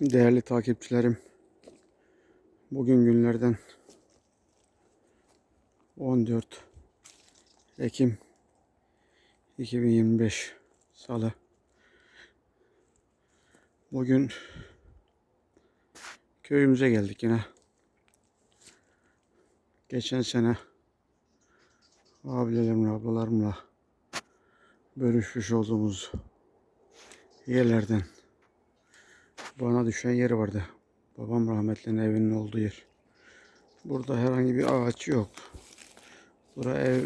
Değerli takipçilerim, bugün günlerden 14 Ekim 2025 Salı. Bugün köyümüze geldik yine. Geçen sene abilerimle, ablalarımla bölüşmüş olduğumuz yerlerden bana düşen yer vardı. Babam rahmetlinin evinin olduğu yer. Burada herhangi bir ağaç yok. Bura ev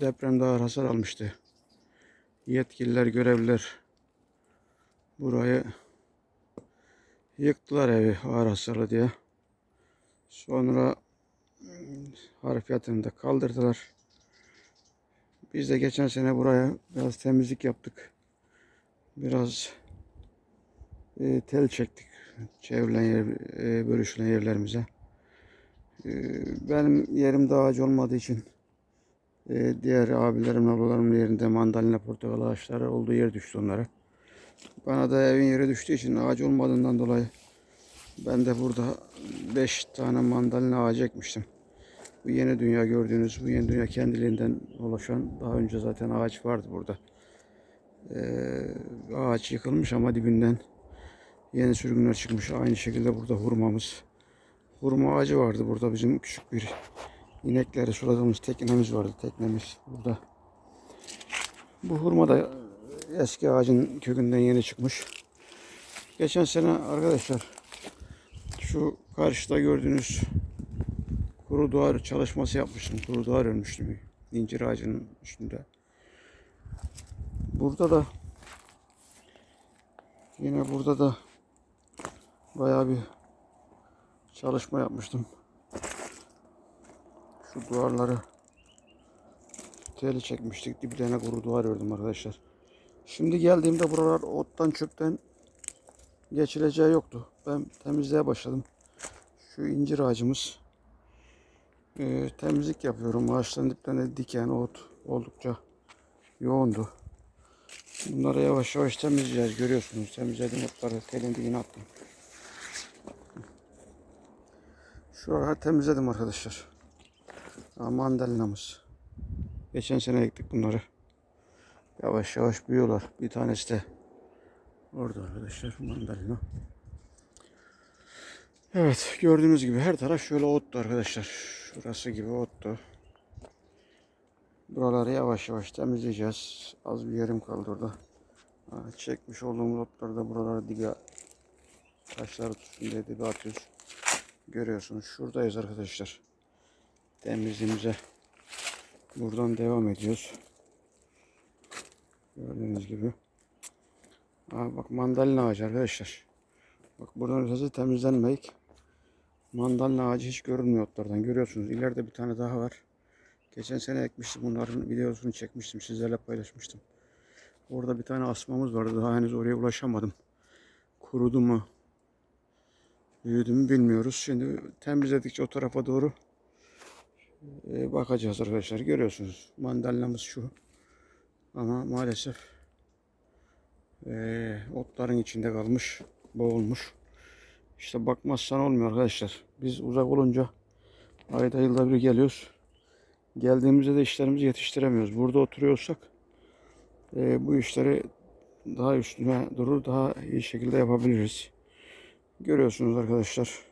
depremde ağır hasar almıştı. Yetkililer, görevliler burayı yıktılar evi ağır hasarlı diye. Sonra harfiyatını da kaldırdılar. Biz de geçen sene buraya biraz temizlik yaptık. Biraz e, tel çektik çevrilen yer, e, bölüşülen yerlerimize. E, benim yerimde ağaç olmadığı için e, diğer abilerim, ablalarımın yerinde mandalina, portakal ağaçları olduğu yer düştü onlara. Bana da evin yeri düştüğü için ağaç olmadığından dolayı ben de burada 5 tane mandalina ağacı ekmiştim. Bu yeni dünya gördüğünüz, bu yeni dünya kendiliğinden oluşan, daha önce zaten ağaç vardı burada. Ee, ağaç yıkılmış ama dibinden yeni sürgünler çıkmış. Aynı şekilde burada hurmamız. Hurma ağacı vardı burada bizim küçük bir inekleri suladığımız teknemiz vardı. Teknemiz burada. Bu hurma da eski ağacın kökünden yeni çıkmış. Geçen sene arkadaşlar şu karşıda gördüğünüz kuru duvar çalışması yapmıştım. Kuru duvar örmüştüm. incir ağacının üstünde. Burada da yine burada da bayağı bir çalışma yapmıştım. Şu duvarları teli çekmiştik. Diblerine kuru duvar ördüm arkadaşlar. Şimdi geldiğimde buralar ottan çöpten geçileceği yoktu. Ben temizliğe başladım. Şu incir ağacımız. Ee, temizlik yapıyorum. Ağaçların diplerine diken, ot oldukça yoğundu. Bunları yavaş yavaş temizleyeceğiz. Görüyorsunuz. Temizledim otları. Telin dibine attım. Şuraları temizledim arkadaşlar. Mandalinamız. Geçen sene ektik bunları. Yavaş yavaş büyüyorlar. Bir tanesi de orada arkadaşlar mandalina. Evet gördüğünüz gibi her taraf şöyle ottu arkadaşlar. Şurası gibi ottu. Buraları yavaş yavaş temizleyeceğiz. Az bir yerim kaldı orada. Çekmiş olduğumuz otları da buralara dibe taşları tutsun diye dibe atıyoruz. Görüyorsunuz şuradayız arkadaşlar. Temizliğimize buradan devam ediyoruz. Gördüğünüz gibi. Ha, bak mandalina ağacı arkadaşlar. Bak buradan ötesi temizlenmeyik. Mandalina ağacı hiç görünmüyor otlardan. Görüyorsunuz. İleride bir tane daha var. Geçen sene ekmiştim. Bunların videosunu çekmiştim. Sizlerle paylaşmıştım. Orada bir tane asmamız vardı. Daha henüz oraya ulaşamadım. Kurudu mu? Büyüdü mü bilmiyoruz. Şimdi temizledikçe o tarafa doğru e, bakacağız arkadaşlar. Görüyorsunuz. Mandalinamız şu. Ama maalesef e, otların içinde kalmış. Boğulmuş. İşte bakmazsan olmuyor arkadaşlar. Biz uzak olunca ayda yılda bir geliyoruz. Geldiğimizde de işlerimizi yetiştiremiyoruz. Burada oturuyorsak e, bu işleri daha üstüne durur, daha iyi şekilde yapabiliriz. Görüyorsunuz arkadaşlar.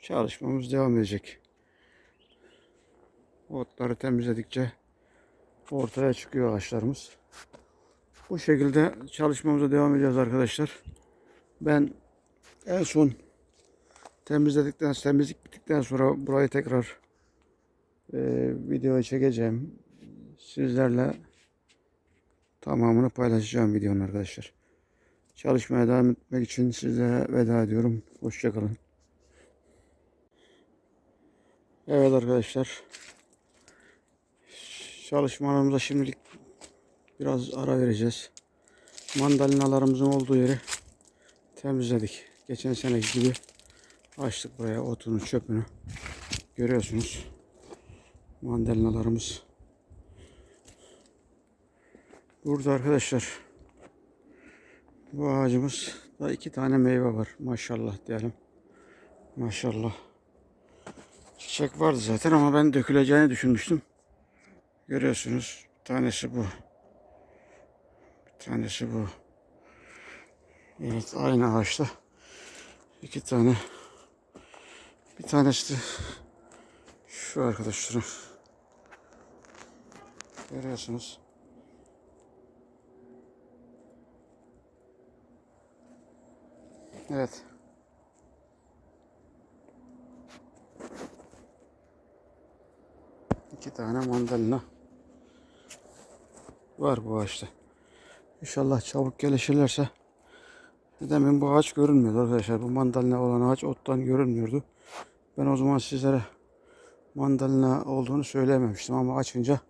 Çalışmamız devam edecek. Otları temizledikçe ortaya çıkıyor ağaçlarımız. Bu şekilde çalışmamıza devam edeceğiz arkadaşlar. Ben en son temizledikten temizlik bittikten sonra burayı tekrar e, videoya çekeceğim. Sizlerle tamamını paylaşacağım videonun arkadaşlar. Çalışmaya devam etmek için sizlere veda ediyorum. Hoşçakalın. Evet arkadaşlar. Çalışmalarımıza şimdilik biraz ara vereceğiz. Mandalinalarımızın olduğu yeri temizledik. Geçen seneki gibi açtık buraya otunu çöpünü. Görüyorsunuz. Mandalinalarımız. Burada arkadaşlar Bu ağacımız da iki tane meyve var. Maşallah diyelim. Maşallah. Çiçek vardı zaten ama ben döküleceğini düşünmüştüm. Görüyorsunuz. Bir tanesi bu. Bir tanesi bu. Evet aynı ağaçta. iki tane. Bir tanesi de şu arkadaşlarım. Görüyorsunuz. Evet. İki tane mandalina var bu ağaçta. İnşallah çabuk gelişirlerse. Demin bu ağaç görünmüyordu arkadaşlar. Bu mandalina olan ağaç ottan görünmüyordu. Ben o zaman sizlere mandalina olduğunu söylememiştim ama açınca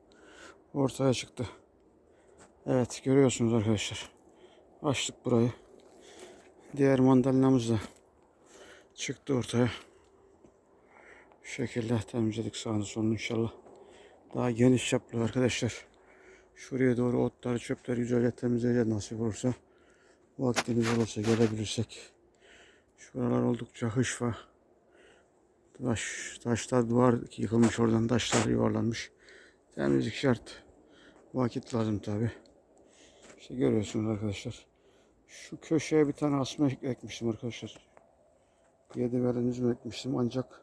ortaya çıktı. Evet görüyorsunuz arkadaşlar. Açtık burayı. Diğer mandalinamız da çıktı ortaya. Şu şekilde temizledik sağını solunu inşallah. Daha geniş çaplı arkadaşlar. Şuraya doğru otları çöpleri güzelce temizleyeceğiz nasip olursa. Vaktimiz olursa gelebilirsek. Şuralar oldukça hışva. Taş, taşlar duvar yıkılmış oradan taşlar yuvarlanmış. Temizlik şart. Vakit lazım tabi. İşte görüyorsunuz arkadaşlar. Şu köşeye bir tane asma ekmiştim arkadaşlar. Yedi veren üzüm ekmiştim ancak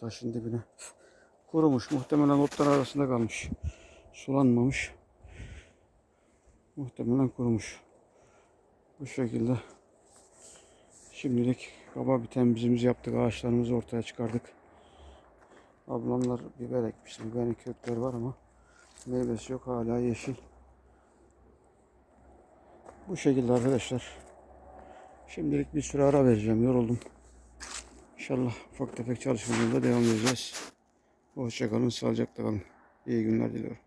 taşın dibine kurumuş. Muhtemelen otlar arasında kalmış. Sulanmamış. Muhtemelen kurumuş. Bu şekilde. Şimdilik kaba bir temizliğimizi yaptık. Ağaçlarımızı ortaya çıkardık. Ablamlar biber ekmişti. Biberin kökleri var ama meyvesi yok. Hala yeşil. Bu şekilde arkadaşlar. Şimdilik bir süre ara vereceğim. Yoruldum. İnşallah ufak tefek çalışmalarında devam edeceğiz. Hoşçakalın. Sağlıcakla kalın. İyi günler diliyorum.